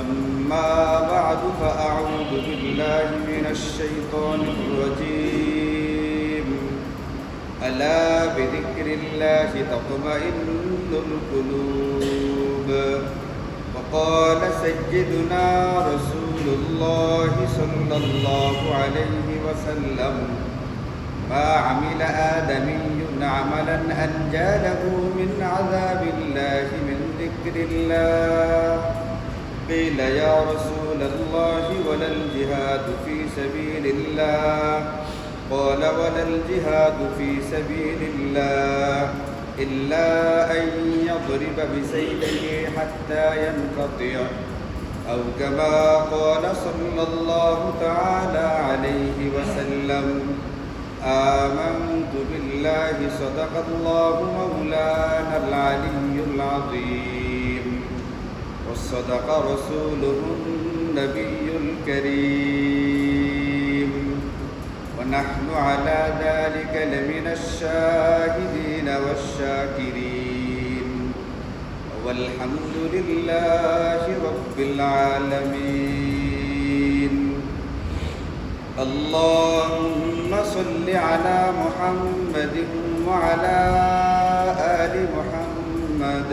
أما بعد فأعوذ بالله من الشيطان الرجيم. ألا بذكر الله تطمئن القلوب. وقال سيدنا رسول الله صلى الله عليه وسلم ما عمل آدمي عملا أنجى له من عذاب الله من ذكر الله. قيل يا رسول الله ولا الجهاد في سبيل الله؟ قال ولا الجهاد في سبيل الله إلا أن يضرب بسيفه حتى ينقطع أو كما قال صلى الله تعالى عليه وسلم آمنت بالله صدق الله مولانا العلي العظيم. وصدق رسوله النبي الكريم. ونحن على ذلك لمن الشاهدين والشاكرين. والحمد لله رب العالمين. اللهم صل على محمد وعلى آل محمد.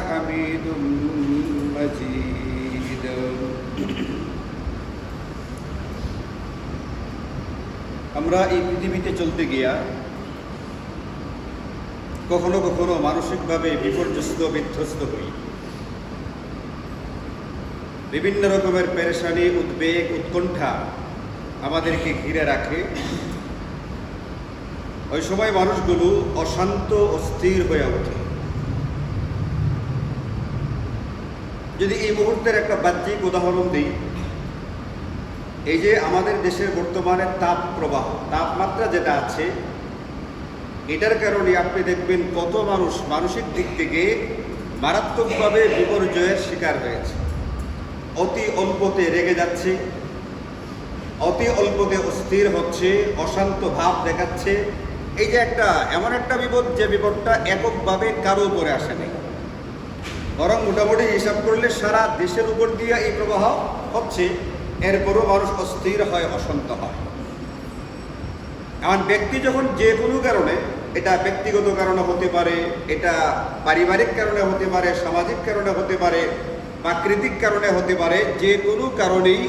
حميد مجيد আমরা এই পৃথিবীতে চলতে গিয়া কখনো কখনো মানসিকভাবে বিপর্যস্ত বিধ্বস্ত হই বিভিন্ন রকমের পেরেশানি উদ্বেগ উৎকণ্ঠা আমাদেরকে ঘিরে রাখে ওই সময় মানুষগুলো অশান্ত অস্থির হয়ে ওঠে যদি এই মুহূর্তের একটা বাহ্যিক উদাহরণ দিই, এই যে আমাদের দেশের বর্তমানে তাপ প্রবাহ তাপমাত্রা যেটা আছে, এটার কারণে আপনি দেখবেন কত মানুষ মানসিক দিক থেকে মারাত্মকভাবে বিপর্যয়ের শিকার হয়েছে। অতি অল্পতে রেগে যাচ্ছে, অতি অল্পতে অস্থির হচ্ছে, অশান্ত ভাব দেখাচ্ছে। এই যে একটা, এমন একটা বিপদ, যে বিপদটা এককভাবে কারও উপরে আসে নাই। বরং মোটামুটি হিসাব করলে সারা দেশের উপর দিয়ে এই প্রবাহ হচ্ছে এরপরও মানুষ অস্থির হয়, অশান্ত হয়। এমন ব্যক্তি যখন যে কোনো কারণে, এটা ব্যক্তিগত কারণে হতে পারে, এটা পারিবারিক কারণে হতে পারে, সামাজিক কারণে হতে পারে, প্রাকৃতিক কারণে হতে পারে, যে কোনো কারণেই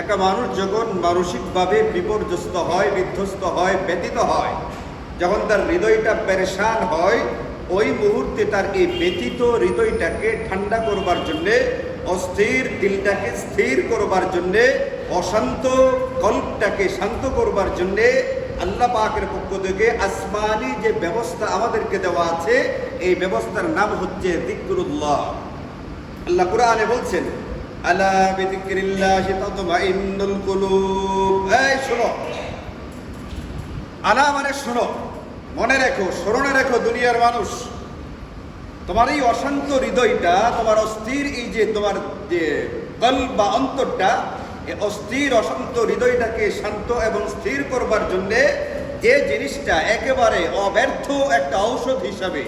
একটা মানুষ যখন মানসিকভাবে বিপর্যস্ত হয়, বিধ্বস্ত হয় ব্যতীত হয়, যখন তার হৃদয়টা পেরেশান হয় ওই মুহূর্তে তার এই ব্যতীত হৃদয়টাকে ঠান্ডা করবার জন্যে, অস্থির দিলটাকে স্থির করবার জন্যে, অশান্ত কল্পটাকে শান্ত করবার জন্যে আল্লাহ পাকের পক্ষ থেকে আসমানি যে ব্যবস্থা আমাদেরকে দেওয়া আছে, এই ব্যবস্থার নাম হচ্ছে দিকরুল্লাহ আল্লাহ কোরআনে বলছেন, আলা বিযিকরিল্লাহি তাতমাইন্নুল কুলুব। এই শোনো আলা মানে শোনো। মনে রেখো, স্মরণে রেখো দুনিয়ার মানুষ। তোমার এই অশান্ত হৃদয়টা, তোমার অস্থির এই যে তোমার যে কল বা অন্তরটা এই অস্থির, অশান্ত হৃদয়টাকে শান্ত এবং স্থির করবার জন্যে যে জিনিসটা একেবারে অব্যর্থ একটা ঔষধ হিসাবে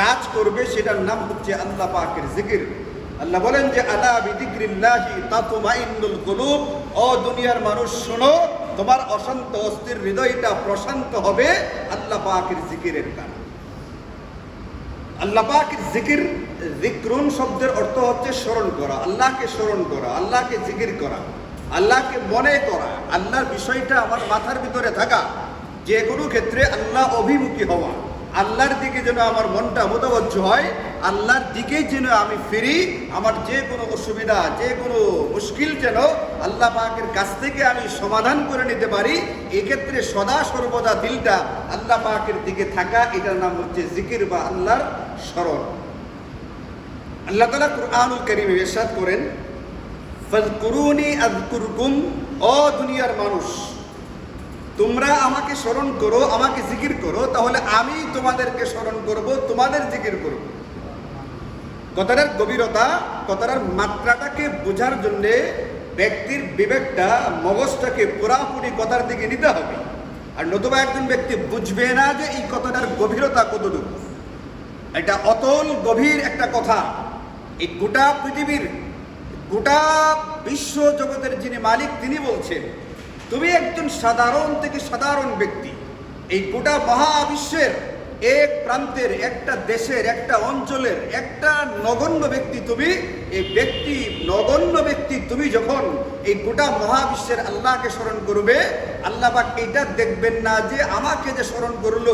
কাজ করবে, সেটার নাম হচ্ছে আল্লাহ পাকের জিকির। আল্লাহ বলেন যে, আলা বিদিক্রিল্লাহি তাতমাইন্নুল কুলুব। ও দুনিয়ার মানুষ, শোনো তোমার অশান্ত অস্থির হৃদয়টা প্রশান্ত হবে আল্লাহ পাকের জিকিরের কারণে আল্লাহ পাকের জিকির, জিক্রুন শব্দের অর্থ হচ্ছে স্মরণ করা, আল্লাহকে স্মরণ করা, আল্লাহকে জিকির করা, আল্লাহকে মনে করা, আল্লাহর বিষয়টা আমার মাথার ভিতরে থাকা, যে কোনো ক্ষেত্রে আল্লাহ অভিমুখী হওয়া। আল্লাহর দিকে যেন আমার মনটা মোতাবজ্জ হয়, আল্লাহর দিকেই যেন আমি ফিরি, আমার যে কোনো অসুবিধা, যে কোনো মুশকিল যেন আল্লাহ পাকের কাছ থেকে আমি সমাধান করে নিতে পারি, এক্ষেত্রে সদা সর্বদা দিলটা আল্লাহ পাকের দিকে থাকা, এটার নাম হচ্ছে জিকির বা আল্লাহর স্মরণ। আল্লাহ তালা কুরআনুল করিমে ইরশাদ করেন ফাজকুরুনি আযকুরকুম ও দুনিয়ার মানুষ। তোমরা আমাকে স্মরণ করো, আমাকে জিকির করো, তাহলে আমি তোমাদেরকে স্মরণ করব, তোমাদের জিকির করব। কথাটার গভীরতা, কথাটার মাত্রাটাকে বোঝার জন্যে ব্যক্তির বিবেকটা, মগজটাকে পুরাপুরি কথার দিকে নিতে হবে। আর নতুবা একজন ব্যক্তি বুঝবে না যে এই কথাটার গভীরতা কতটুকু। এটা অতল গভীর একটা কথা। এই গোটা পৃথিবীর, গোটা বিশ্ব জগতের যিনি মালিক, তিনি বলছেন তুমি একজন সাধারণ থেকে সাধারণ ব্যক্তি। এই গোটা মহাবিশ্বের এক প্রান্তের, একটা দেশের, একটা অঞ্চলের, একটা নগণ্য ব্যক্তি তুমি, এই ব্যক্তি, নগণ্য ব্যক্তি তুমি যখন এই গোটা মহাবিশ্বের আল্লাহকে স্মরণ করবে, আল্লাহ পাক এটা দেখবেন না যে আমাকে যে স্মরণ করল,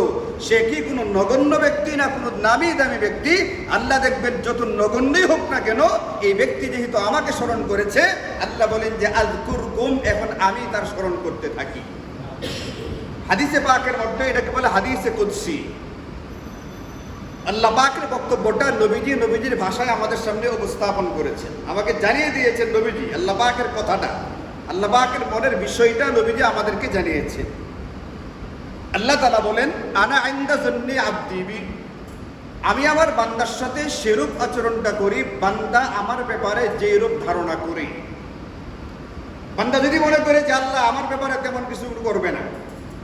সে কি কোনো নগণ্য ব্যক্তি না কোনো নামি দামি ব্যক্তি? আল্লাহ দেখবেন যত নগণ্যই হোক না কেন, এই ব্যক্তি যেহেতু আমাকে স্মরণ করেছে, আল্লাহ বলেন যে আজকুর কুম এখন আমি তার স্মরণ করতে থাকি। হাদিসে পাকের মধ্যে এটাকে বলে হাদিসে কুদসি। আল্লাহ পাকের বক্তব্যটা নবীজি নবীজির ভাষায় আমাদের সামনে উপস্থাপন করেছেন। আমাকে জানিয়ে দিয়েছেন নবীজি, আল্লাহ পাকের কথাটা, আল্লাহ পাকের মনের বিষয়টা নবীজি আমাদেরকে জানিয়েছেন। আল্লাহ তালা বলেন, আনা আইন্দা জন্যে আব্দিবি আমি আমার বান্দার সাথে সেরূপ আচরণটা করি, বান্দা আমার ব্যাপারে যে রূপ ধারণা করি। বান্দা যদি মনে করে যে আল্লাহ আমার ব্যাপারে তেমন কিছু করবে না,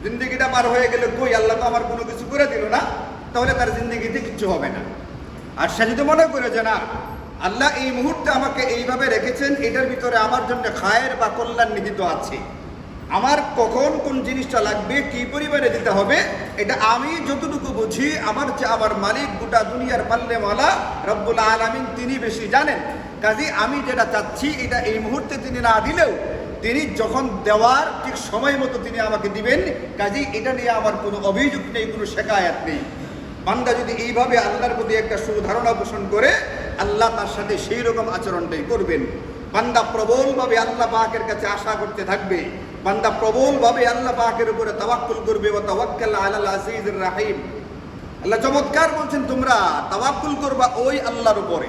জিন্দগিটা পার হয়ে গেলে কই আল্লাহ তো আমার কোনো কিছু করে দিল না? তাহলে তার জিন্দগিতে কিচ্ছু হবে না। আর সে যদি মনে করে যে না, আল্লাহ এই মুহূর্তে আমাকে এইভাবে রেখেছেন, এটার ভিতরে আমার জন্য খায়ের বা কল্যাণ নিহিত আছে। আমার কখন কোন জিনিসটা লাগবে, কি পরিমাণে দিতে হবে, এটা আমি যতটুকু বুঝি, আমার যে আমার মালিক গোটা দুনিয়ার পাল্লে মালা রব্বুল আলামিন তিনি বেশি জানেন। কাজে আমি যেটা চাচ্ছি, এটা এই মুহূর্তে তিনি না দিলেও তিনি যখন দেওয়ার ঠিক সময় মতো তিনি আমাকে দিবেন, কাজে এটা নিয়ে আমার কোনো অভিযোগ নেই, কোনো শেখায়াত নেই। বান্দা যদি এইভাবে আল্লাহর প্রতি একটা সুধারণা পোষণ করে, আল্লাহ তার সাথে সেই রকম আচরণটাই করবেন। বান্দা প্রবলভাবে আল্লাহ পাকের কাছে আশা করতে থাকবে। বান্দা প্রবলভাবে আল্লাহ পাকের উপরে তাওয়াক্কুল করবে ও তাওয়াক্কাল আলাল আজিজুর রাহিম। আল্লাহ চমৎকার বলছেন, তোমরা তাওয়াক্কুল করবা ওই আল্লাহর উপরে।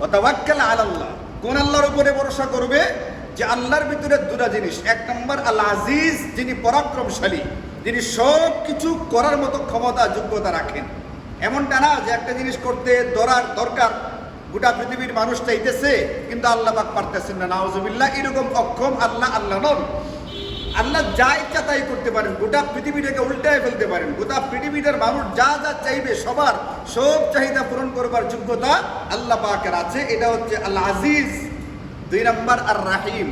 ও তাওয়াক্কাল আলাল্লাহ। কোন আল্লাহর উপরে ভরসা করবে? যে আল্লাহর ভিতরে দুটা জিনিস। এক নম্বর আল আজিজ যিনি পরাক্রমশালী। যিনি সব কিছু করার মতো ক্ষমতা, যোগ্যতা রাখেন। এমনটা না যে একটা জিনিস করতে দরার দরকার, গোটা পৃথিবীর মানুষ চাইতেছে, কিন্তু আল্লাহ পাক পারতেছেন না। নাওজুবিল্লাহ এরকম অক্ষম আল্লাহ আল্লাহ নন। আল্লাহ যা ইচ্ছা তাই করতে পারেন, গোটা পৃথিবীটাকে উল্টায় ফেলতে পারেন। গোটা পৃথিবীটার মানুষ যা যা চাইবে সবার, সব চাহিদা পূরণ করবার যোগ্যতা আল্লাহ পাকের আছে। এটা হচ্ছে আল্লাহ আজিজ দুই নম্বর আর রাহিম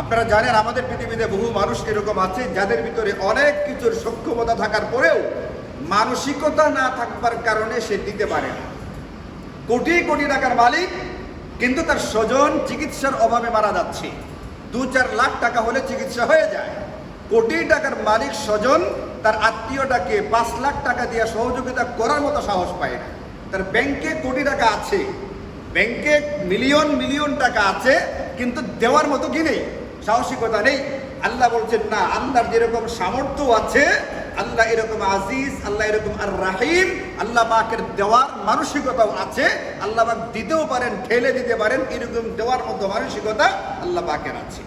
আপনারা জানেন আমাদের পৃথিবীতে বহু মানুষ এরকম আছে, যাদের ভিতরে অনেক কিছুর সক্ষমতা থাকার পরেও মানসিকতা না থাকবার কারণে সে দিতে পারে না। কোটি কোটি টাকার মালিক, কিন্তু তার স্বজন চিকিৎসার অভাবে মারা যাচ্ছে। দু চার লাখ টাকা হলে চিকিৎসা হয়ে যায়। কোটি টাকার মালিক স্বজন তার আত্মীয়টাকে পাঁচ লাখ টাকা দিয়ে সহযোগিতা করার মতো সাহস পায় না। তার ব্যাংকে কোটি টাকা আছে। ব্যাংকে মিলিয়ন মিলিয়ন টাকা আছে, কিন্তু দেওয়ার মতো কি নেই? সাহসিকতা নেই। আল্লাহ বলছেন, না, আল্লাহর যেরকম সামর্থ্য আছে, আল্লাহ এরকম আজিজ, আল্লাহ এরকম আর রাহিম আল্লাহ পাকের দেওয়ার মানসিকতাও আছে। আল্লাহ পাক দিতেও পারেন, ঠেলে দিতে পারেন, এরকম দেওয়ার মতো মানসিকতা আল্লাহ পাকের আছে।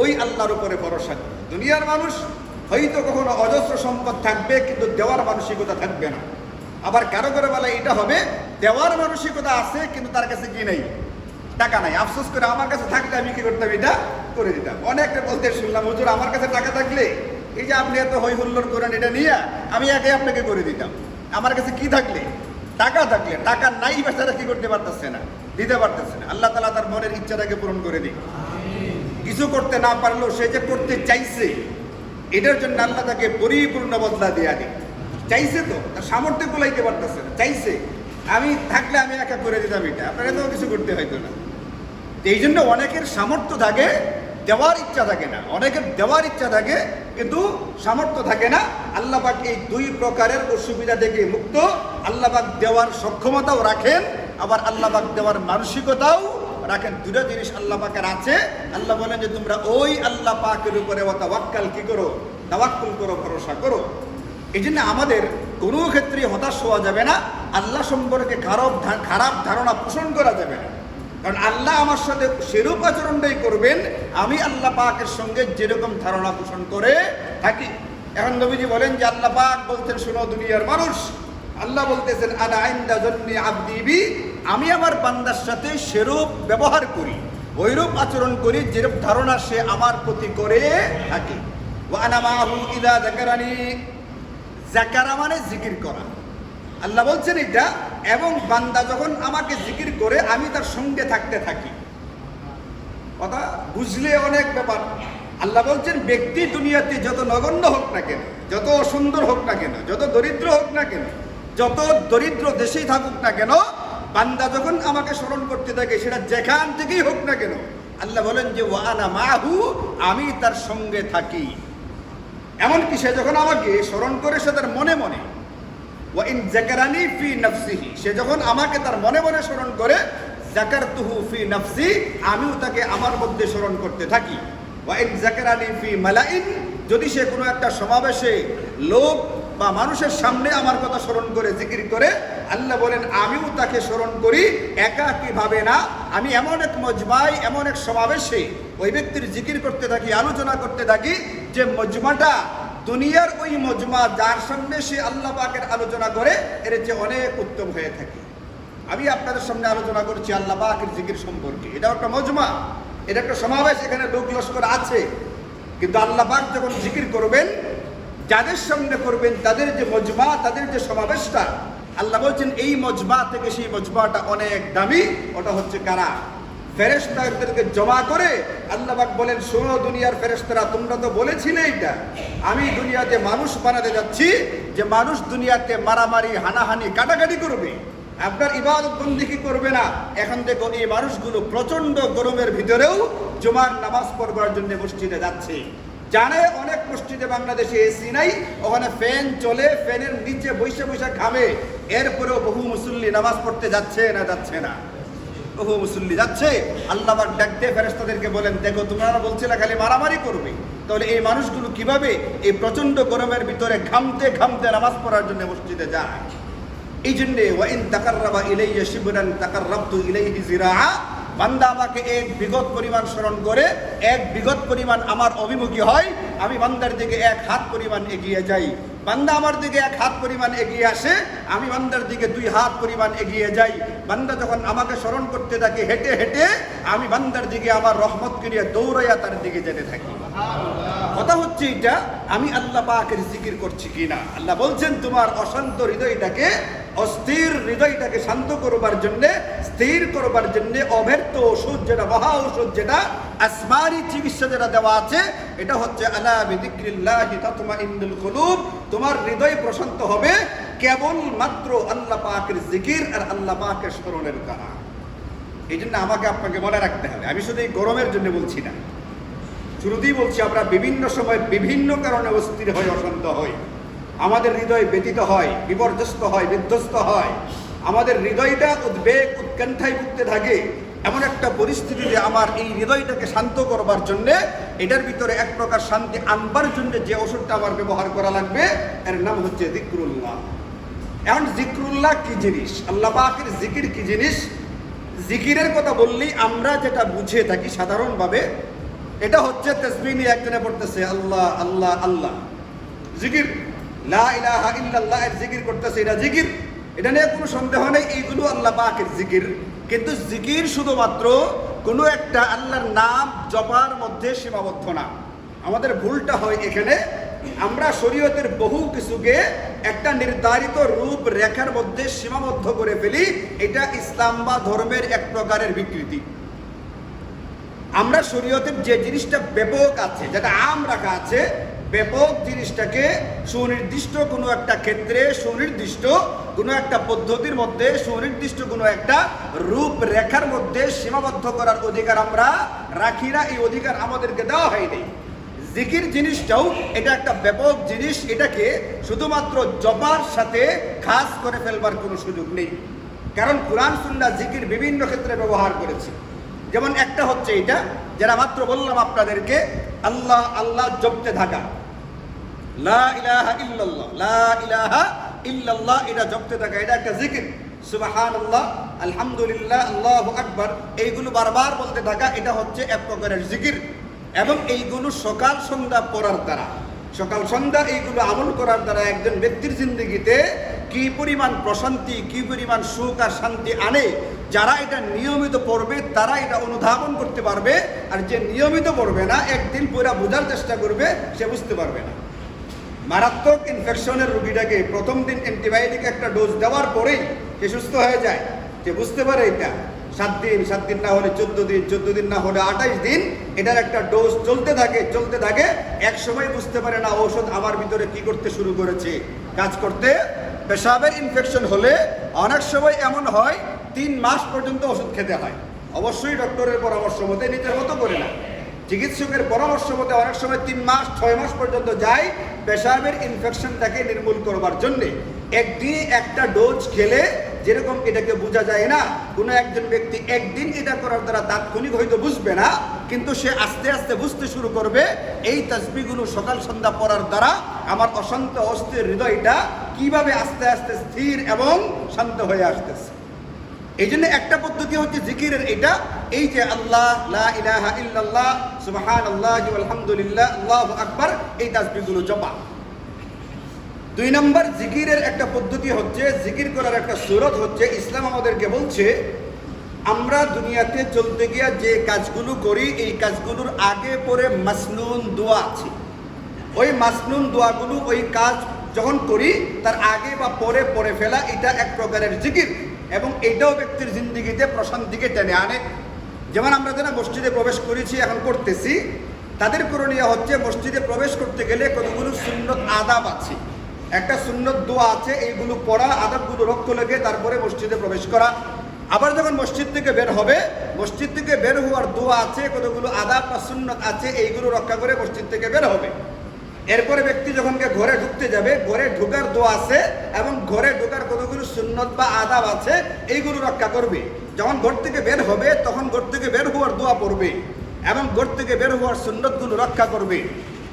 ওই আল্লাহর উপরে ভরসা দুনিয়ার মানুষ হয়তো কখনো অজস্র সম্পদ থাকবে, কিন্তু দেওয়ার মানসিকতা থাকবে না। আবার কারও কারও বেলায় এটা হবে। দেওয়ার মানসিকতা আছে, কিন্তু তার কাছে কি নেই? টাকা নাই। আফসোস করে আমার কাছে থাকলে আমি কি করতাম? এটা করে দিতাম। অনেকটা বলতে শুনলাম, হুজুর, আমার কাছে টাকা থাকলে এই যে আপনি এত হই হুল্লোড় করেন, এটা নিয়ে আমি আগে আপনাকে করে দিতাম। আমার কাছে কি থাকলে? টাকা থাকলে। টাকা নাই বেচারা কি করতে পারতেছে না, দিতে পারতেছে না। আল্লাহ তালা তার মনের ইচ্ছাটাকে পূরণ করে দিই কিছু করতে না পারলেও সে যে করতে চাইছে, এটার জন্য আল্লাহ তাকে পরিপূর্ণ বদলা দেয়া দিই চাইছে তো, তার সামর্থ্য গুলাইতে পারতেছে না। চাইছে। আমি থাকলে আমি একা করে দিতাম এটা। আপনারা তো কিছু করতে হয়তো না। এই জন্য অনেকের সামর্থ্য থাকে, দেওয়ার ইচ্ছা থাকে না। অনেকের দেওয়ার ইচ্ছা থাকে, কিন্তু সামর্থ্য থাকে না। আল্লাপাক এই দুই প্রকারের অসুবিধা থেকে মুক্ত। আল্লাপাক দেওয়ার সক্ষমতাও রাখেন, আবার আল্লাপাক দেওয়ার মানসিকতাও রাখেন। দুটো জিনিস আল্লাহ পাকের আছে। আল্লাহ বলেন যে, তোমরা ওই আল্লাহ পাকের উপরে তাওয়াক্কাল কি করো? তাওয়াক্কুল করো, ভরসা করো। এই জন্য আমাদের কোনো ক্ষেত্রে হতাশ হওয়া যাবে না। আল্লাহ সম্পর্কে খারাপ খারাপ ধারণা পোষণ করা যাবে না। কারণ আল্লাহ আমার সাথে সেরূপ আচরণটাই করবেন, আমি আল্লাহ পাকের সঙ্গে যেরকম ধারণা পোষণ করে থাকি। এখন নবীজি বলেন যে আল্লাহ পাক বলতেন, শোনো দুনিয়ার মানুষ, আল্লাহ বলতেছেন আনা আইন্দা জন্নি আবদিবি আমি আমার বান্দার সাথে সেরূপ ব্যবহার করি ওইরূপ আচরণ করি, যেরূপ ধারণা সে আমার প্রতি করে থাকে। ওয়া আনা মাহু ইদা যাকারানি জাকারা মানে জিকির করা। আল্লাহ বলছেন এটা, এবং বান্দা যখন আমাকে জিকির করে, আমি তার সঙ্গে থাকতে থাকি। কথা বুঝলে অনেক ব্যাপার। আল্লাহ বলছেন, ব্যক্তি দুনিয়াতে যত নগণ্য হোক না কেন, যত অসুন্দর হোক না কেন, যত দরিদ্র হোক না কেন, যত দরিদ্র দেশেই থাকুক না কেন, বান্দা যখন আমাকে স্মরণ করতে থাকে, সেটা যেখান থেকেই হোক না কেন, আল্লাহ বলেন যে ওয়ানা মাহু আমি তার সঙ্গে থাকি। এমনকি সে যখন আমাকে স্মরণ করে, সে তার মনে মনে ওয়া ইন জাকারানি ফি নাফসিহি। সে যখন আমাকে তার মনে মনে স্মরণ করে, জাকারতুহু ফি নাফসি, আমিও তাকে আমার মধ্যে স্মরণ করতে থাকি। ওয়া ইন জাকারানি ফি মালাইন, যদি সে কোনো একটা সমাবেশে লোক বা মানুষের সামনে আমার কথা স্মরণ করে, জিকির করে, আল্লাহ বলেন, আমিও তাকে স্মরণ করি একাকী ভাবে না। আমি এমন এক মজমায়, এমন এক সমাবেশে ওই ব্যক্তির জিকির করতে থাকি, আলোচনা করতে থাকি, যে মজমাটা দুনিয়ার ওই মজমা যার সামনে সে আল্লাহ পাকের আলোচনা করে, এর যে অনেক উত্তম হয়ে থাকে। আমি আপনাদের সামনে আলোচনা করছি আল্লাহ পাকের জিকির সম্পর্কে। এটা একটা মজমা, এটা একটা সমাবেশ, এখানে লোক লস্কর আছে। কিন্তু আল্লাহ পাক যখন জিকির করবেন, যাদের সামনে করবেন, তাদের যে মজমা, তাদের যে সমাবেশটা, আল্লাহ বলছেন, এই মজমা থেকে সেই মজমাটা অনেক দামি, ওটা হচ্ছে কারা? ফেরেস্তাদেরকে জমা করে আল্লাহবাক বলেন, শোনো দুনিয়ার ফেরেস্তারা তোমরা তো বলেছিলে এটা। আমি দুনিয়াতে মানুষ বানাতে যাচ্ছি যে মানুষ দুনিয়াতে মারামারি, হানাহানি, কাটাকাটি করবে। আপনার ইবাদত বন্দিকি করবে না? এখন দেখো এই মানুষগুলো প্রচণ্ড গরমের ভিতরেও জুমার নামাজ পড়বার জন্য মসজিদে যাচ্ছে। জানে অনেক মসজিদে বাংলাদেশে এসি নাই, ওখানে ফ্যান চলে, ফ্যানের নিচে বৈশা বৈশা ঘামে। এরপরেও বহু মুসল্লি নামাজ পড়তে যাচ্ছে না যাচ্ছে না। বহু মুসল্লি যাচ্ছে। আল্লাহ পাক ডাক দিয়ে ফেরেশতাদেরকে বলেন, দেখো, তোমরা বলছিলে খালি মারামারি করবে। তাহলে এই মানুষগুলো কীভাবে এই প্রচণ্ড গরমের ভিতরে ঘামতে ঘামতে নামাজ পড়ার জন্য মসজিদে যায়? এই জন্যে ওয়াইন তাকার রাবা ইলাইয়া শিবরান তাকাররাবতু ইলাইহি জিরাআ বান্দা আমাকে এক বিগত পরিমাণ স্মরণ করে, এক বিগত পরিমাণ আমার অভিমুখী হয়, আমি বান্দার দিকে এক হাত পরিমাণ এগিয়ে যাই। বান্দা আমার দিকে এক হাত পরিমাণ এগিয়ে আসে, আমি বান্দার দিকে দুই হাত পরিমাণ এগিয়ে যাই। বান্দা যখন আমাকে স্মরণ করতে থাকে, হেঁটে হেঁটে, আমি বান্দার দিকে আমার রহমত নিয়ে দৌড়াইয়া তার দিকে যেতে থাকি। কথা হচ্ছে এটা, আমি আল্লাহ পাকের জিকির করছি কিনা? আল্লাহ বলছেন, তোমার অশান্ত হৃদয়টাকে, অস্থির হৃদয়টাকে শান্ত করবার জন্য, স্থির করবার জন্য অব্যর্থ ওষুধ যেটা, মহা ওষুধ যেটা, আসমানি চিকিৎসা যেটা দেওয়া আছে, এটা হচ্ছে, আলা বিদিক্রিল্লাহি তাতমাইন্নুল কুলুব তোমার হৃদয় প্রশান্ত হবে কেবল মাত্র আল্লাহ পাকের জিকির আর আল্লাহ পাকের স্মরণের দ্বারা। এই জন্য আমাকে আপনাকে মনে রাখতে হবে। আমি শুধু এই গরমের জন্য বলছি না। শুরুতেই বলছি, আমরা বিভিন্ন সময় বিভিন্ন কারণে অস্থির হয়ে অশান্ত হই। আমাদের হৃদয় ব্যতীত হয়, বিপর্যস্ত হয়, বিধ্বস্ত হয়। আমাদের হৃদয়টা উদ্বেগ, উৎকণ্ঠায় ভুগতে থাকে। এমন একটা পরিস্থিতিতে আমার এই হৃদয়টাকে শান্ত করবার জন্য, এটার ভিতরে এক প্রকার শান্তি আনবার জন্য যে ওষুধটা আমার ব্যবহার করা লাগবে, এর নাম হচ্ছে জিক্রুল্লাহ। এখন জিক্রুল্লাহ কি জিনিস? আল্লাহ পাকের জিকির কি জিনিস? জিকিরের কথা বললেই আমরা যেটা বুঝে থাকি সাধারণভাবে এটা হচ্ছে তসবিহ নিয়ে একজনে পড়তেছে, আল্লাহ আল্লাহ আল্লাহ। জিকির। লা ইলাহা ইল্লাল্লাহ এর জিকির করতেছে, এটা জিকির। এটা নিয়ে কোনো সন্দেহ নেই, এইগুলো আল্লাহ পাকের জিকির। কিন্তু জিকির শুধুমাত্র কোনো একটা আল্লাহর নাম জপার মধ্যে সীমাবদ্ধ না। আমাদের ভুলটা হয় এখানে, আমরা শরীয়তের বহু কিছুকে একটা নির্ধারিত রূপ রেখার মধ্যে সীমাবদ্ধ করে ফেলি, এটা ইসলাম বা ধর্মের এক প্রকারের বিকৃতি। আমরা শরীয়তের যে জিনিসটা ব্যাপক আছে, যেটা আম রাখা আছে, ব্যাপক জিনিসটাকে সুনির্দিষ্ট কোনো একটা ক্ষেত্রে, সুনির্দিষ্ট কোনো একটা পদ্ধতির মধ্যে, সুনির্দিষ্ট কোনো একটা রূপ রেখার মধ্যে সীমাবদ্ধ করার অধিকার আমরা রাখি না, এই অধিকার আমাদেরকে দেওয়া হয়নি। জিকির জিনিসটাও এটা একটা ব্যাপক জিনিস, এটাকে শুধুমাত্র জপার সাথে খাস করে ফেলবার কোনো সুযোগ নেই। কারণ কোরআন সুন্না জিকির বিভিন্ন ক্ষেত্রে ব্যবহার করেছে। যেমন একটা হচ্ছে এটা, যারা মাত্র বললাম আপনাদেরকে, আল্লাহ আল্লাহ জপতে থাকা। লা ইলাহা ইল্লাল্লাহ, লা ইলাহা ইল্লাল্লাহ, এটা জপতে থাকা, এটা একটা জিকির। সুবাহান আল্লাহ আলহামদুলিল্লাহ, আল্লাহ আকবার, এইগুলো বারবার বলতে থাকা, এটা হচ্ছে এক প্রকারের জিকির। এবং এইগুলো সকাল সন্ধ্যা পড়ার দ্বারা, সকাল সন্ধ্যা এইগুলো আমল করার দ্বারা একজন ব্যক্তির জিন্দগিতে কি পরিমাণ প্রশান্তি, কি পরিমাণ সুখ আর শান্তি আনে যারা এটা নিয়মিত পড়বে, তারা এটা অনুধাবন করতে পারবে, আর যে নিয়মিত পড়বে না, একদিন পুরা বোঝার চেষ্টা করবে, সে বুঝতে পারবে না। মারাত্মক ইনফেকশনের রোগীটাকে প্রথম দিন অ্যান্টিবায়োটিক একটা ডোজ দেওয়ার পরেই সে সুস্থ হয়ে যায়। সে বুঝতে পারে এটা। সাত দিন সাত দিন না হলে চোদ্দ দিন চোদ্দ দিন না হলে আঠাইশ দিন, এটার একটা ডোজ চলতে থাকে চলতে থাকে। এক সময় বুঝতে পারে না, ঔষধ আমার ভিতরে কি করতে শুরু করেছে। কাজ করতে পেশাবের ইনফেকশন হলে অনেক সময় এমন হয় তিন মাস পর্যন্ত ওষুধ খেতে হয়। অবশ্যই ডক্টরের পরামর্শ মতে নিজের মতো করে না চিকিৎসকের পরামর্শ মতে অনেক সময় তিন মাস, ছয় মাস পর্যন্ত যায় পেশাবের ইনফেকশনটাকে নির্মূল করবার জন্যে। একদিন একটা ডোজ খেলে যেরকম এটাকে বোঝা যায় না, কোনো একজন ব্যক্তি একদিন এটা করার দ্বারা তাৎক্ষণিক হয়তো বুঝবে না, কিন্তু সে আস্তে আস্তে বুঝতে শুরু করবে, এই তসবিগুলো সকাল সন্ধ্যা পড়ার দ্বারা আমার অশান্ত অস্থির হৃদয়টা কীভাবে আস্তে আস্তে স্থির এবং শান্ত হয়ে আসতেছে। এই জন্য একটা পদ্ধতি হচ্ছে জিকিরের এটা। এই যে আল্লাহ, লা ইলাহা ইল্লাল্লাহ সুবহান আল্লাহ আলহামদুলিল্লাহ আল্লাহ আকবার, এই তাসবিহগুলো জপা। দুই নম্বর, জিকিরের একটা পদ্ধতি হচ্ছে, জিকির করার একটা সুরত হচ্ছে, ইসলাম আমাদেরকে বলছে, আমরা দুনিয়াতে চলতে গিয়া যে কাজগুলো করি, এই কাজগুলোর আগে পরে মাসনুন দোয়া আছে। ওই মাসনুন দোয়াগুলো ওই কাজ যখন করি, তার আগে বা পরে পরে ফেলা, এটা এক প্রকারের জিকির। এবং এটাও ব্যক্তির জিন্দিগিতে প্রশান্তিকে টেনে আনে। যেমন আমরা যারা মসজিদে প্রবেশ করেছি, এখন করতেছি, তাদের করণীয় হচ্ছে মসজিদে প্রবেশ করতে গেলে কতগুলো সুন্নত আদাব আছে। একটা সুন্নত দোয়া আছে, এইগুলো পড়া, আদাবগুলো রক্ত লেগে তারপরে মসজিদে প্রবেশ করা। আবার যখন মসজিদ থেকে বের হবে, মসজিদ থেকে বের হওয়ার দোয়া আছে, কতগুলো আদাব বা সুন্নত আছে, এইগুলো রক্ষা করে মসজিদ থেকে বের হবে। এরপরে ব্যক্তি যখন গিয়ে ঘরে ঢুকতে যাবে, ঘরে ঢোকার দোয়া আছে এবং ঘরে ঢোকার কতগুলো সুন্নত বা আদাব আছে, এইগুলো রক্ষা করবে। যখন ঘর থেকে বের হবে, তখন ঘর থেকে বের হওয়ার দোয়া পড়বে এবং ঘর থেকে বের হওয়ার সুন্নতগুলো রক্ষা করবে।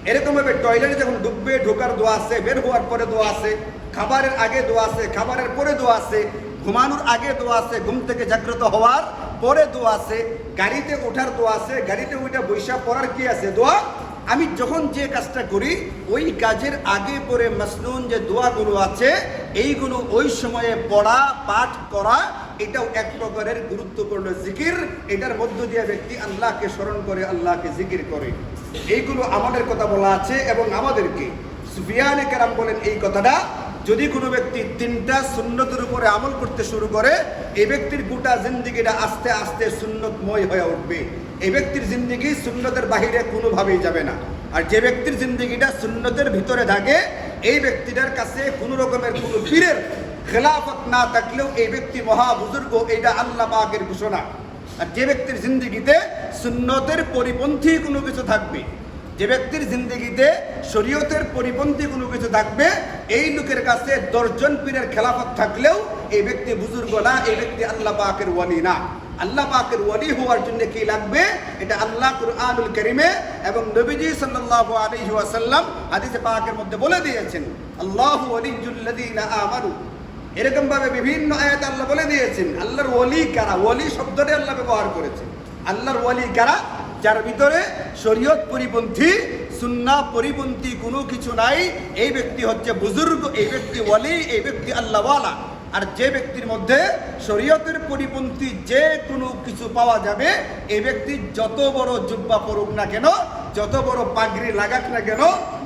এরকমভাবে টয়লেটে যখন ডুববে ঢোকার দোয়া আছে, বের হওয়ার পরে দোয়া আছে, খাবারের আগে দোয়া আছে, খাবারের পরে দোয়া আছে, ঘুমানোর আগে দোয়া আছে, ঘুম থেকে জাগ্রত হওয়ার পরে দোয়া আছে, গাড়িতে ওঠার দোয়া আছে, গাড়িতে ওইটা বৈশা পড়ার কি আছে? দোয়া আমি যখন যে কাজটা করি, ওই কাজের আগে পরে মাসনুন যে দোয়াগুলো আছে, এইগুলো ওই সময়ে পড়া, পাঠ করা, এটাও এক প্রকারের গুরুত্বপূর্ণ জিকির। এটার মধ্য দিয়ে ব্যক্তি আল্লাহকে স্মরণ করে, আল্লাহকে জিকির করে। এইগুলো আমাদের কথা বলা আছে এবং আমাদেরকে সুফিয়ানে কেরাম বলেন এই কথাটা যদি কোনো ব্যক্তি তিনটা সুন্নতের উপরে আমল করতে শুরু করে, এই ব্যক্তির গোটা জিন্দিগিটা আস্তে আস্তে সুন্নতময় হয়ে উঠবে। এই ব্যক্তির জিন্দিগি সুন্নতের বাহিরে কোনোভাবেই যাবে না। আর যে ব্যক্তির জিন্দিগিটা সুন্নতের ভিতরে থাকে, এই ব্যক্তিটার কাছে কোনো রকমের কোনো পীরের খেলাফত না থাকলেও এই ব্যক্তি মহা বুজুর্গ, এইটা আল্লাহ পাকের ঘোষণা। আর যে ব্যক্তির জিন্দিগিতে সুন্নতের পরিপন্থী কোনো কিছু থাকবে যে ব্যক্তির জিন্দগিতে শরীয়তের পরিপন্থী কোনো কিছু থাকবে, এই লোকের কাছে দশজন পীরের খেলাফত থাকলেও এই ব্যক্তি বুজুর্গ না, এই ব্যক্তি আল্লাহ পাকের ওয়ালি না। আল্লাহ পাকের ওয়ালি হওয়ার জন্য কি লাগবে? এটা আল্লাহ কুরআনুল করিমে এবং নবীজি সাল্লাল্লাহু আলাইহি ওয়াসাল্লাম হাদিসে পাকের মধ্যে বলে দিয়েছেন, আল্লাহু ওয়ালিয়ুল্লাযীনা আমানু। এরকম ভাবে বিভিন্ন আয়াত আল্লাহ বলে দিয়েছেন, আল্লাহর ওয়ালি কারা? ওয়ালি শব্দটি আল্লাহ ব্যবহার করেছেন। আল্লাহর ওয়ালি কারা? যার ভিতরে শরীয়ত পরিপন্থী, সুন্না পরিপন্থী কোনো কিছু নাই। এই ব্যক্তি হচ্ছে বুজুর্গ, এই ব্যক্তি ওয়ালি, এই ব্যক্তি আল্লাহওয়ালা আর যে ব্যক্তির মধ্যে শরীয়তের পরিপন্থী যে কোনো কিছু পাওয়া যাবে, এই ব্যক্তি যত বড় জুব্বা পড়ুক না কেন, যত বড় পাগড়ি লাগাক না কেন,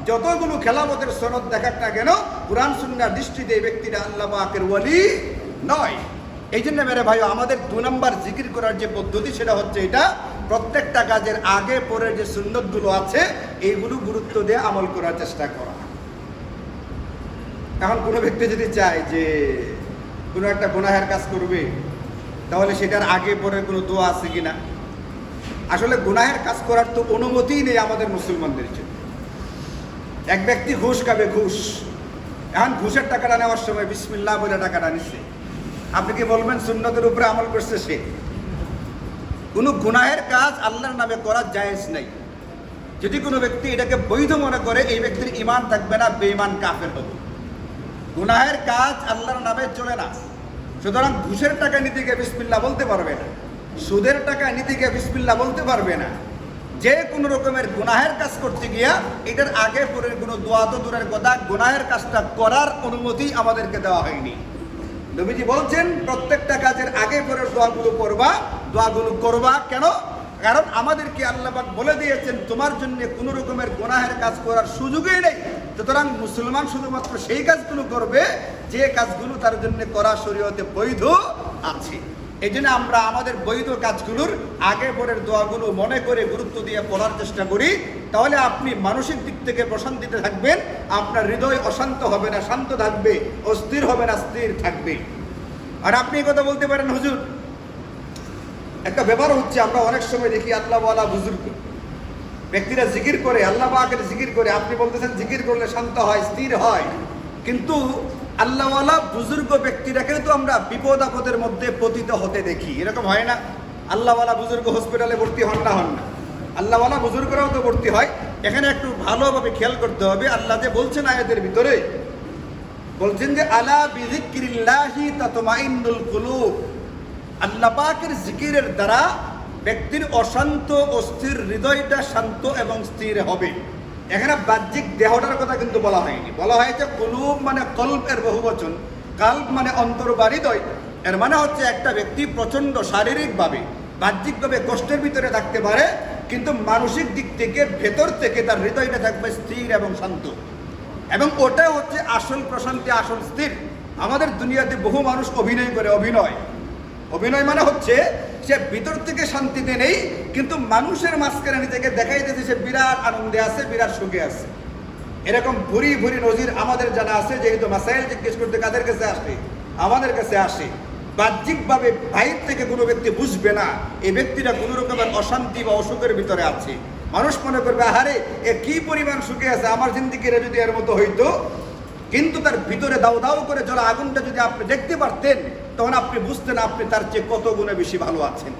যতগুলো খেলামতের সনদ দেখাক না কেন, কোরআন সুন্নার দৃষ্টিতে এই ব্যক্তিটা আল্লাহ পাকের ওয়ালি নয়। এই জন্য মেরে ভাই আমাদের দু নম্বর জিকির করার যে পদ্ধতি সেটা হচ্ছে এটা প্রত্যেকটা কাজের আগে, পরে যে সুন্নতগুলো আছে, এইগুলো গুরুত্ব দিয়ে আমল করার চেষ্টা করা। এখন কোনো ব্যক্তি যদি চায় যে কোনো একটা গুনাহের কাজ করবে, তাহলে সেটার আগে, পরে কোনো দোয়া আছে কিনা? আসলে গুনাহের কাজ করার তো অনুমতিই নেই আমাদের মুসলমানদের জন্য। এক ব্যক্তি ঘুষ খাবে, ঘুষ। এখন ঘুষের টাকাটা নেওয়ার সময় বিসমিল্লাহ বলে টাকাটা নিচ্ছে আপনি কি বলবেন, সুন্নতের উপরে আমল করছে সে? কোনো গুনাহের কাজ আল্লাহর নামে করা জায়েজ নাই। যদি কোনো ব্যক্তি এটাকে বৈধ মনে করে, এই ব্যক্তির ইমান থাকবে না, বেঈমান কাফের হবে। গুনাহের কাজ আল্লাহর নামে চলে না। সুতরাং ঘুষের টাকা নিতে গিয়ে বিসমিল্লা বলতে পারবে না। সুদের টাকা নিতে গিয়ে বিসমিল্লা বলতে পারবে না। যে কোনো রকমের গুনাহের কাজ করতে গিয়া এটার আগে পরে কোনো দোয়া তো দূরের কথা, গুনাহের কাজটা করার অনুমতি আমাদেরকে দেওয়া হয়নি। নবীজি বলছেন, প্রত্যেকটা কাজের আগে পরে দোয়াগুলো করবা দোয়াগুলো করবা। কেন? কারণ আমাদেরকে আল্লাহবাক বলে দিয়েছেন, তোমার জন্য কোনো রকমের গুনাহের কাজ করার সুযোগই নেই। সুতরাং মুসলমান শুধুমাত্র সেই কাজগুলো করবে, যে কাজগুলো তার জন্য করা শরীয়তে বৈধ আছে। এই জন্য আমরা আমাদের বৈধ কাজগুলোর আগে পরের দোয়াগুলো মনে করে গুরুত্ব দিয়ে পড়ার চেষ্টা করি। তাহলে আপনি মানসিক দিক থেকে প্রশান্তিতে থাকবেন, আপনার হৃদয় অশান্ত হবে না, শান্ত থাকবে, অস্থির হবে না, স্থির থাকবে। আর আপনি কথা বলতে পারেন, হুজুর একটা ব্যাপার হচ্ছে, আমরা অনেক সময় দেখি, আল্লাহওয়ালা বুজুর্গ। ব্যক্তিরা জিকির করে আল্লাহ পাকের জিকির করে, আপনি বলতেছেন, জিকির করলে শান্ত হয়, স্থির হয়। কিন্তু আল্লাহওয়ালা বুজুর্গ ব্যক্তিরাকেও তো আমরা বিপদ আপদের মধ্যে পতিত হতে দেখি। এরকম হয় না? আল্লাহওয়ালা বুজুর্গ হসপিটালে ভর্তি হন না হন না। আল্লাহওয়ালা বুজুর্গরাও তো ভর্তি হয়। এখানে একটু ভালোভাবে খেয়াল করতে হবে, আল্লাহ যে বলছেন আয়াতের ভিতরে। বলছেন যে, আলা বিজিক্রিল্লাহি তাতমাইন্নুল কুলুব। আল্লাহ পাকের জিকিরের দ্বারা ব্যক্তির অশান্ত অস্থির হৃদয়টা শান্ত এবং স্থির হবে। এখানে বাহ্যিক দেহটার কথা কিন্তু বলা হয়নি। বলা হয়েছে কুলুব মানে কল্প বহু বচন কাল্প মানে অন্তর বা হৃদয়। এর মানে হচ্ছে একটা ব্যক্তি প্রচণ্ড শারীরিকভাবে, বাহ্যিকভাবে কষ্টের ভিতরে থাকতে পারে, কিন্তু মানসিক দিক থেকে ভেতর থেকে তার হৃদয়টা থাকবে স্থির এবং শান্ত। এবং ওটা হচ্ছে আসল প্রশান্তি, আসল স্থির। আমাদের দুনিয়াতে বহু মানুষ অভিনয় করে, অভিনয়। অভিনয় মানে হচ্ছে সে ভিতর থেকে শান্তিতে নেই, কিন্তু মানুষের মাঝখানে নিজেকে দেখাইতেছে সে বিরাট আনন্দে আছে, বিরাট সুখে আছে। এরকম ভুরি ভুরি নজির আমাদের জানা আছে, যেহেতু মাসাইল জিজ্ঞেস করতে কাদের কাছে আসে? আমাদের কাছে আসে। বাহ্যিকভাবে বাইর থেকে কোনো ব্যক্তি বুঝবে না, এই ব্যক্তিটা কোনো রকমের অশান্তি বা অসুখের ভিতরে আছে। মানুষ মনে করবে, আহারে, এ কি পরিমাণ সুখে আছে? আমার জিন্দিগিরে যদি এর মতো হইতো, কিন্তু তার ভিতরে দাও দাও করে জ্বলা আগুনটা যদি আপনি দেখতে পারতেন তখন আপনি বুঝতেন আপনি তার চেয়ে কত গুণে বেশি ভালো আছেন।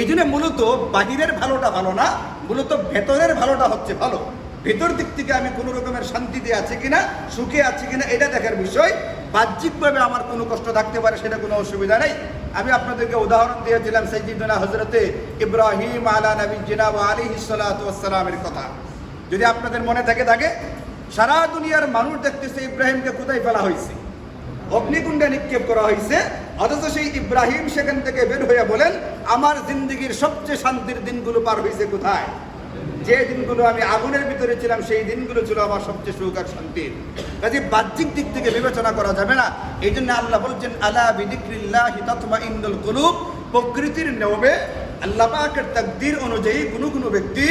এই জন্য মূলত বাহিরের ভালোটা ভালো না, মূলত ভেতরের ভালোটা হচ্ছে ভালো। ভেতর দিক থেকে আমি কোনো রকমের শান্তিতে আছি কিনা, সুখে আছি কিনা, এটা দেখার বিষয়। বাহ্যিকভাবে আমার কোনো কষ্ট থাকতে পারে, সেটা কোনো অসুবিধা নেই। আমি আপনাদেরকে উদাহরণ দিয়েছিলাম সৈজিদুল্লাহ হজরতে ইব্রাহিম আলা নবী জিনাব আলী সালামের কথা। যদি আপনাদের মনে থাকে থাকে, সারা দুনিয়ার মানুষ দেখতেছে ইব্রাহিমকে কোথায় ফেলা হয়েছে? অগ্নিকুণ্ডে নিক্ষেপ করা হয়েছে। অথচ সেই ইব্রাহিম সেখান থেকে বের হয়ে বলেন, আমার জিন্দগির সবচেয়ে শান্তির দিনগুলো পার হয়েছে কোথায়? যে দিনগুলো আমি আগুনের ভিতরে ছিলাম, সেই দিনগুলো ছিল আমার সবচেয়ে সুখ আর শান্তির। কাজে বাহ্যিক দিক থেকে বিবেচনা করা যাবে না। এই জন্য আল্লাহ বলছেন, আলা বিদিক্রিল্লাহ তথমা ইন্দুল কুলুব। প্রকৃতির নেবে আল্লাহ পাকের তাকদির অনুযায়ী কোনো কোনো ব্যক্তি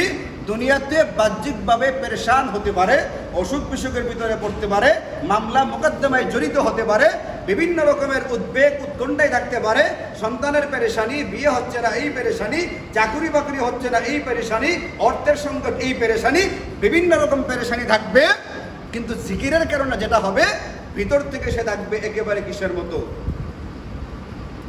দুনিয়াতে বাহ্যিকভাবে পেরেশান হতে পারে, অসুখ বিসুখের ভিতরে পড়তে পারে, মামলা মোকদ্দমায় জড়িত হতে পারে, বিভিন্ন রকমের উদ্বেগ উৎকণ্ঠায় থাকতে পারে, সন্তানের পেরেশানি, বিয়ে হচ্ছে না, এই পেরেশানি, চাকরি বাকরি হচ্ছে না, এই পেরেশানি, অর্থের সংকট, এই পেরেশানি, বিভিন্ন রকম পেরেশানি থাকবে, কিন্তু জিকিরের কারণে যেটা হবে, ভিতর থেকে সে থাকবে একেবারে কিসের মতো?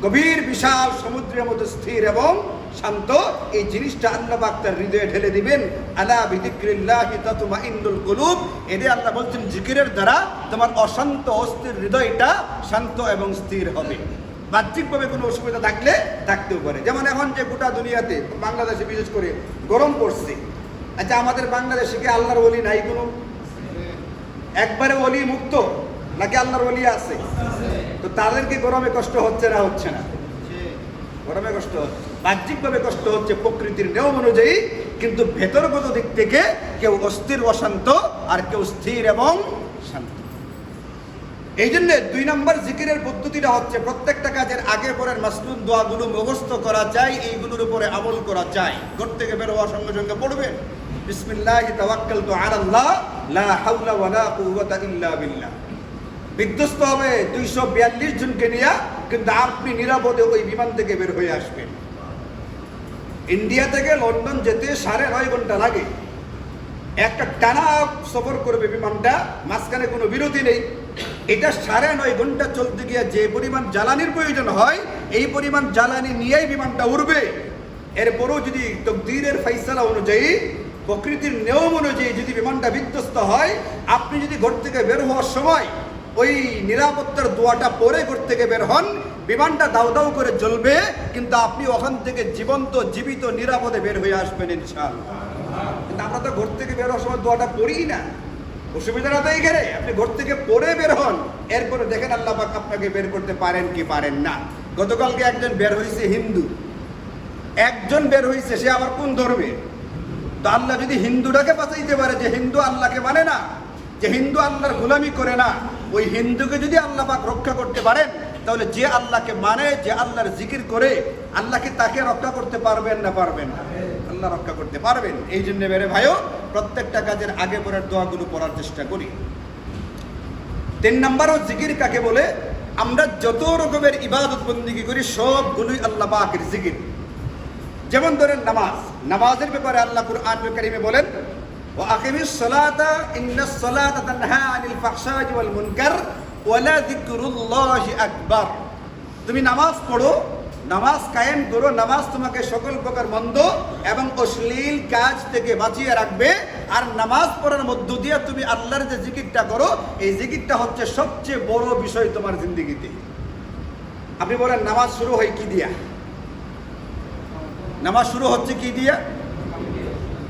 গভীর, বিশাল, সমুদ্রের মতো স্থির এবং শান্ত, এই জিনিসটা আল্লাহ পাক তার হৃদয়ে ঢেলে দিবেন। আলা বিদিক্রিল্লাহি তাতমাইন্নুল কুলুব। এদের আল্লাহ বলছেন, জিকিরের দ্বারা তোমার অশান্ত অস্থির হৃদয়টা শান্ত এবং স্থির হবে। বাহ্যিকভাবে কোনো অসুবিধা থাকলে থাকতেও পারে। যেমন এখন যে গোটা দুনিয়াতে, বাংলাদেশে বিশেষ করে গরম পড়ছে। আচ্ছা আমাদের বাংলাদেশে কি আল্লাহর অলি নাই কোনো? একবারে অলি মুক্ত? নাকি আল্লাহর অলি আছে? তো তাদেরকে গরমে কষ্ট হচ্ছে না হচ্ছে না? গরমে কষ্ট হচ্ছে। বাহ্যিকভাবে কষ্ট হচ্ছে প্রকৃতির নিয়ম অনুযায়ী, কিন্তু ভেতরগত দিক থেকে কেউ অস্থির, অশান্ত, আর কেউ স্থির এবং শান্ত। এই জন্য দুই নম্বর জিকিরের পদ্ধতিটা হচ্ছে প্রত্যেকটা কাজের আগে পরের মাসনুন দোয়াগুলো মুখস্থ করা যায়, এইগুলোর উপরে আমল করা যায়। ঘর থেকে বের হওয়ার সঙ্গে সঙ্গে পড়বেন বিসমিল্লাহ তাওয়াক্কালতু আলাল্লাহ, লা হাওলা ওয়ালা কুওয়াতা ইল্লা বিল্লাহ। বিধ্বস্ত হবে দুইশো বিয়াল্লিশ জনকে নিয়ে, কিন্তু আপনি নিরাপদে ওই বিমান থেকে বের হয়ে আসবেন। ইন্ডিয়া থেকে লন্ডন যেতে সাড়ে নয় ঘণ্টা লাগে। একটা টানা সফর করবে বিমানটা, মাঝখানে কোনো বিরতি নেই। এটা সাড়ে নয় ঘণ্টা চলতে গিয়ে যে পরিমাণ জ্বালানির প্রয়োজন হয়, এই পরিমাণ জ্বালানি নিয়েই বিমানটা উড়বে। এরপরও যদি তকদিরের ফাইসালা অনুযায়ী, প্রকৃতির নিয়ম অনুযায়ী যদি বিমানটা বিধ্বস্ত হয়, আপনি যদি ঘর থেকে বের হওয়ার সময় ওই নিরাপত্তার দোয়াটা পরে ঘর থেকে বের হন, বিমানটা দাউ দাউ করে জ্বলবে, কিন্তু আপনি ওখান থেকে জীবন্ত, জীবিত, নিরাপদে বের হয়ে আসবেন ইনশাআল্লাহ। কিন্তু আমরা তো ঘর থেকে বের হওয়ার সময় দোয়াটা পড়িই না। অসুবিধাটা তো এইখানে আপনি ঘর থেকে পড়ে বের হন, এরপরে দেখেন আল্লাহ পাক আপনাকে বের করতে পারেন কি পারেন না। গতকালকে একজন বের হয়েছে হিন্দু। একজন বের হয়েছে সে আবার কোন ধর্মে? তো আল্লাহ যদি হিন্দুটাকে বাঁচাইতে পারে যে হিন্দু আল্লাহকে মানে না, যে হিন্দু আল্লাহর গোলামি করে না ওই হিন্দুকে যদি আল্লাহ পাক রক্ষা করতে পারেন, তাহলে যে আল্লাহকে মানে যে আল্লাহর জিকির করে আল্লাহকে তাকে রক্ষা করতে পারবেন না পারবেন? আল্লাহ রক্ষা করতে পারবেন। এই জন্য মেরে ভাইও, প্রত্যেকটা কাজের আগে পরের দোয়াগুলো পড়ার চেষ্টা করি। তিন নাম্বারও জিকির কাকে বলে? আমরা যত রকমের ইবাদত বন্দিগি করি, সবগুলোই আল্লাহ পাকের জিকির। যেমন ধরেন নামাজ। নামাজের ব্যাপারে আল্লাহ কুরআন কারিমে বলেন ও আকিমিস সালাতা, ইন্নাস সালাতা তানহা আনিল ফাহশাই ওয়াল মুনকার ওয়ালা যিকরুল্লাহি তুমি নামাজ পড়ো, নামাজ কায়েম করো, নামাজ তোমাকে সকল প্রকার মন্দ এবং অশ্লীল কাজ থেকে বাঁচিয়ে রাখবে। আর নামাজ পড়ার মধ্য দিয়ে তুমি আল্লাহর যে জিকিরটা করো, এই জিকিরটা হচ্ছে সবচেয়ে বড় বিষয় তোমার জিন্দগিতে। আপনি বলেন, নামাজ শুরু হয় কি দিয়া? নামাজ শুরু হচ্ছে কি দিয়া?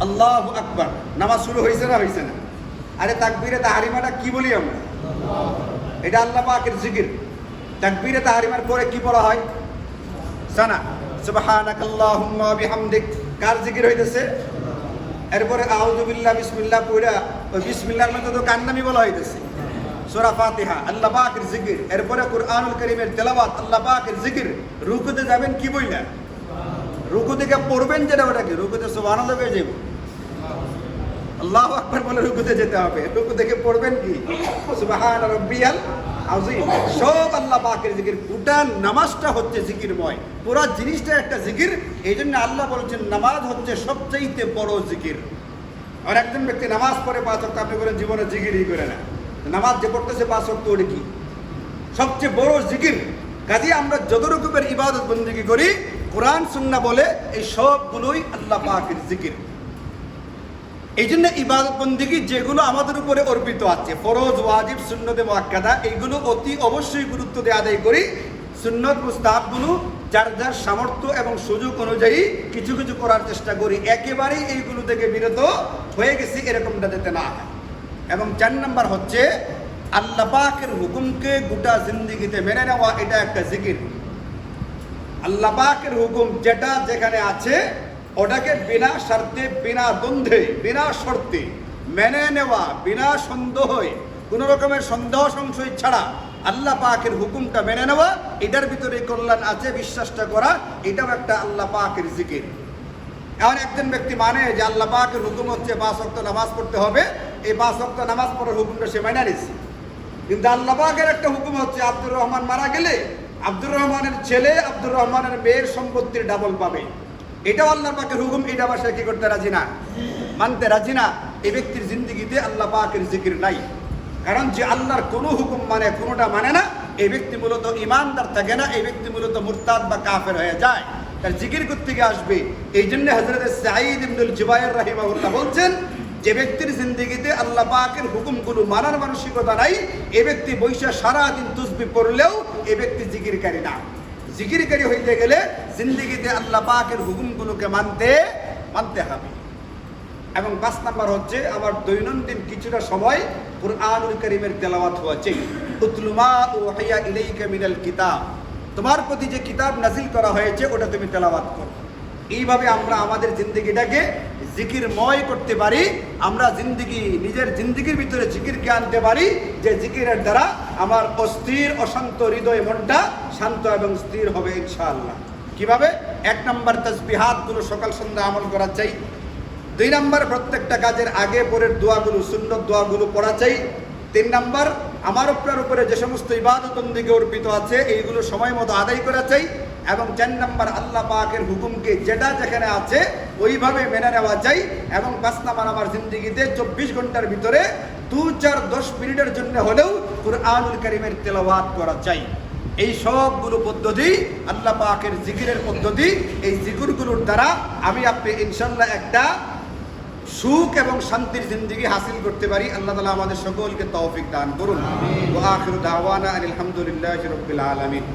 আল্লাহ আকবার। নামাজ শুরু হয়েছে না হয়েছে না? আরে তাকবীরে তাহারিমাটা কি বলি আমরা? এটা আল্লাহ পাকের জিকির। তাকবীরে তাহারিমার পরে কি বলা হয়? সানা, সুবহানাকাল্লাহুম্মা বিহামদিক। কার জিকির হইতেছে? এরপরে আউযু বিল্লাহ, বিসমিল্লাহ পড়া ওই বিসমিল্লাহর মধ্যে তো কান্নামি বলা হইতেছে। সূরা ফাতিহা, আল্লাহ পাকের জিকির। এরপরে কুরআনুল কারীমের তেলাওয়াত, আল্লাহ পাকের জিকির। রুকুতে যাবেন কি বইলা? রুকু থেকে পড়বেন যেটা ওটা কি রুকুতে সুবহানাল্লাহ হয়ে যাবে আল্লাহ আকবার বলে রুকুতে যেতে হবে। রুকু থেকে পড়বেন কি? সুবহান রাব্বিয়াল আযীম। সব আল্লাহ পাকের জিকির। গোটা নামাজটা হচ্ছে জিকিরময়। পুরো জিনিসটা একটা জিকির। এই জন্য আল্লাহ বলেছেন, নামাজ হচ্ছে সবচাইতে বড় জিকির। আর একজন ব্যক্তি নামাজ পড়ে পাঁচ ওয়াক্ত, আপনি বলেন, জীবনে জিকিরই করে না। নামাজ যে পড়তেছে পাঁচ ওয়াক্ত, ওটা কি? সবচেয়ে বড় জিকির। কাজে আমরা যত রকমের ইবাদত বন্দিগি করি? কোরআন সুন্না বলে এই সবগুলোই আল্লাহ পাকের জিকির। এই জন্য ইবাদত বন্দিগি যেগুলো আমাদের উপরে অর্পিত আছে, ফরজ, ওয়াজিব, সুন্নতে মোয়াক্কাদা, এইগুলো অতি অবশ্যই গুরুত্ব দিয়ে আদায় করি। সুন্নত মুস্তাহাবগুলো যার যার সামর্থ্য এবং সুযোগ অনুযায়ী কিছু কিছু করার চেষ্টা করি। একেবারেই এইগুলো থেকে বিরত হয়ে গেছি, এরকমটা যাতে না হয়। এবং চার নাম্বার হচ্ছে, আল্লাহ পাকের হুকুমকে গোটা জিন্দিগিতে মেনে নেওয়া, এটা একটা জিকির। আল্লাহ পাকের হুকুম যেটা যেখানে আছে ওটাকে বিনা স্বার্থে বিনা দ্বন্দ্বে, বিনা শর্তে মেনে নেওয়া, বিনা সন্দেহে কোনো রকমের সন্দেহ সংশয় ছাড়া আল্লাহ পাকের হুকুমটা মেনে নেওয়া, এটার ভিতরে কল্যাণ আছে, বিশ্বাসটা করা, এটাও একটা আল্লাহ পাকের জিকির। এমন একজন ব্যক্তি মানে যে আল্লাহ পাকের হুকুম হচ্ছে পাঁচ অক্ত নামাজ পড়তে হবে, এই পাঁচ অক্ত নামাজ পড়ার হুকুমটা সে মেনে নিচ্ছে কিন্তু আল্লাহ পাকের একটা হুকুম হচ্ছে, আব্দুর রহমান মারা গেলে আব্দুর রহমানের ছেলে আব্দুর রহমানের মেয়ের সম্পত্তির ডাবল পাবে। এটাও আল্লাহ পাকের হুকুম, এটা বাসায় কি করতে রাজি না? মানতে রাজি না। এই ব্যক্তির জিন্দগিতে আল্লাহ পাকের জিকির নাই। কারণ যে আল্লাহর কোনো হুকুম মানে কোনোটা মানে না এই ব্যক্তি মূলত ইমানদার থাকে না এই ব্যক্তি মূলত মুরতাদ বা কাফের হয়ে যায়। তার জিকির থেকে আসবে? এই জন্য হজরত সাঈদ ইবনুল জুবাইর রাহিমাহুল্লাহ বলছেন, যে ব্যক্তির জিন্দগিতে আল্লাহ পাকের হুকুমগুলো মানার মানসিকতা নাই, এ ব্যক্তি বৈশা সারাদিন তুসবি পড়লেও এ ব্যক্তি জিকিরকারী না। জিকিরকারী হইতে গেলে জিন্দিগিতে আল্লাহ পাকের হুকুমগুলোকে মানতে মানতে হবে। এবং পাঁচ নাম্বার হচ্ছে, আমার দৈনন্দিন কিছুটা সময় কুরআনুল করিমের তেলাওয়াত হওয়া উতলুমা ও হাইয়া ইলাইকা মিনাল কিতাব। তোমার প্রতি যে কিতাব নাজিল করা হয়েছে, ওটা তুমি তেলাওয়াত করো। এইভাবে আমরা আমাদের জিন্দগিটাকে জিকিরময় করতে পারি, আমরা জিন্দগি, নিজের জিন্দগির ভিতরে জিকিরকে আনতে পারি, যে জিকিরের দ্বারা আমার অস্থির, অশান্ত হৃদয়, মনটা শান্ত এবং স্থির হবে ইনশাআল্লাহ। কীভাবে? এক নম্বর তসবিহাতগুলো সকাল সন্ধ্যা আমল করা চাই। দুই নম্বর, প্রত্যেকটা কাজের আগে পরের দোয়াগুলো, সুন্নত দোয়াগুলো পড়া চাই। তিন নম্বর, আমার আপনার উপরে যে সমস্ত ইবাদত দিকে অর্পিত আছে, এইগুলো সময় মতো আদায় করা চাই। এবং চার নাম্বার আল্লাহ পাকের হুকুমকে যেটা যেখানে আছে, ওইভাবে মেনে নেওয়া চাই এবং পাঁচ নাম্বার আমার জিন্দগিতে চব্বিশ ঘণ্টার ভিতরে দু চার দশ মিনিটের জন্য হলেও কুরআনুল করিমের তেলাওয়াত করা চাই এই সবগুলো পদ্ধতি, আল্লাহ পাকের জিকিরের পদ্ধতি, এই জিকিরগুলোর দ্বারা আমি আপনি ইনশাল্লাহ একটা সুখ এবং শান্তির জিন্দগি হাসিল করতে পারি। আল্লাহ তালা আমাদের সকলকে তৌফিক দান করুন। আলহামদুলিল্লাহ রবিল আলমিন।